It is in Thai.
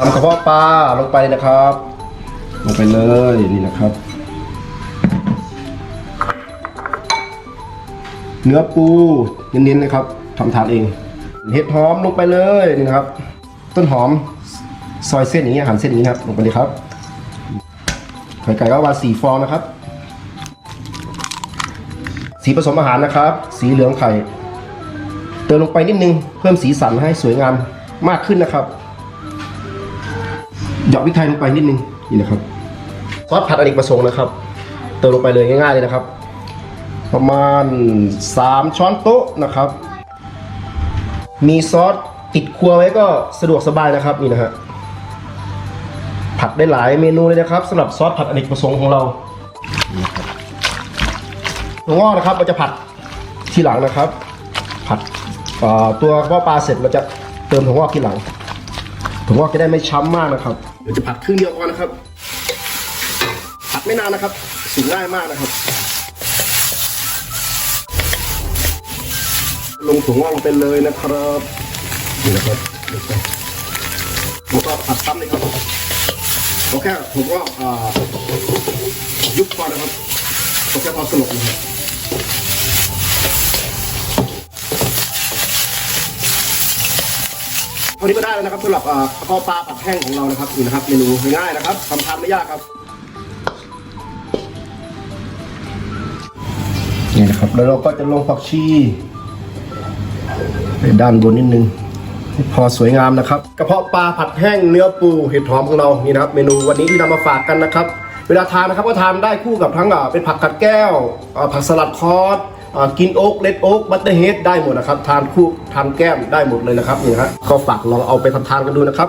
ตำกระเพาะปลาลงไปนะครับ ลงไปเลยนี่นะครับ เนื้อปูเน้นๆนะครับทำทานเอง เห็ดหอมลงไปเลยนี่นะครับ ต้นหอมซอยเส้นอย่างนี้หั่นเส้นอย่างนี้นะครับ ลงไปเลยครับไข่ไก่ก็วางสีฟองนะครับ สีผสมอาหารนะครับ สีเหลืองไข่ เติมลงไปนิดนึงเพิ่มสีสันให้สวยงามมากขึ้นนะครับ หยอกพริกไทยลงไปนิดนึงนี่นะครับซอสผัดอเนกประสงค์นะครับ เติมลงไปเลยง่ายๆเลยนะครับ ประมาณ 3 ช้อนโต๊ะนะครับ มีซอสติดครัวไว้ก็สะดวกสบายนะครับนี่นะฮะผัดได้หลายเมนูเลยนะครับสำหรับซอสผัดอเนกประสงค์ของเรานี่นะครับถั่วงอกนะครับเราจะผัดทีหลังนะครับ ผัดเอ่อตัวกระเพาะปลาเสร็จเราจะเติมถั่วงอกทีหลัง ถั่วงอกจะได้ไม่ช้ำมากนะครับเดี๋ยวจะผัดครึ่งเดียวก่อนนะครับ ผัดไม่นานนะครับ สุกง่ายมากนะครับ ลงถั่วงอกลงไปเลยนะครับนี่นะครับแล้วก็ผัดซ้ำเลยครับเอาแค่ถั่วงอกอ่ายุบก่อนนะครับเอาแค่พอสลบนะครับ เท่านี้ก็ได้แล้วนะครับสำหรับอ่ากระเพาะปลาผัดแห้งของเรานะครับนี่นะครับเมนูง่ายๆนะครับทำทานไม่ยากครับนี่นะครับแล้วเราก็จะลงผักชีไปด้านบนนิดนึงพอสวยงามนะครับกระเพาะปลาผัดแห้งเนื้อปูเห็ดหอมของเรานี่นะครับ เมนูวันนี้ที่นำมาฝากกันนะครับ เวลาทานนะครับก็ทานได้คู่กับทั้งเป็นผักกัดแก้ว ผักสลัดคอร์สกินโอ๊กเลดโอ๊กบัตเตอร์เฮดได้หมดนะครับ ทานคู่ทานแก้มได้หมดเลยนะครับนี่ฮะก็ฝากลองเอาไปทำทานกันดูนะครับ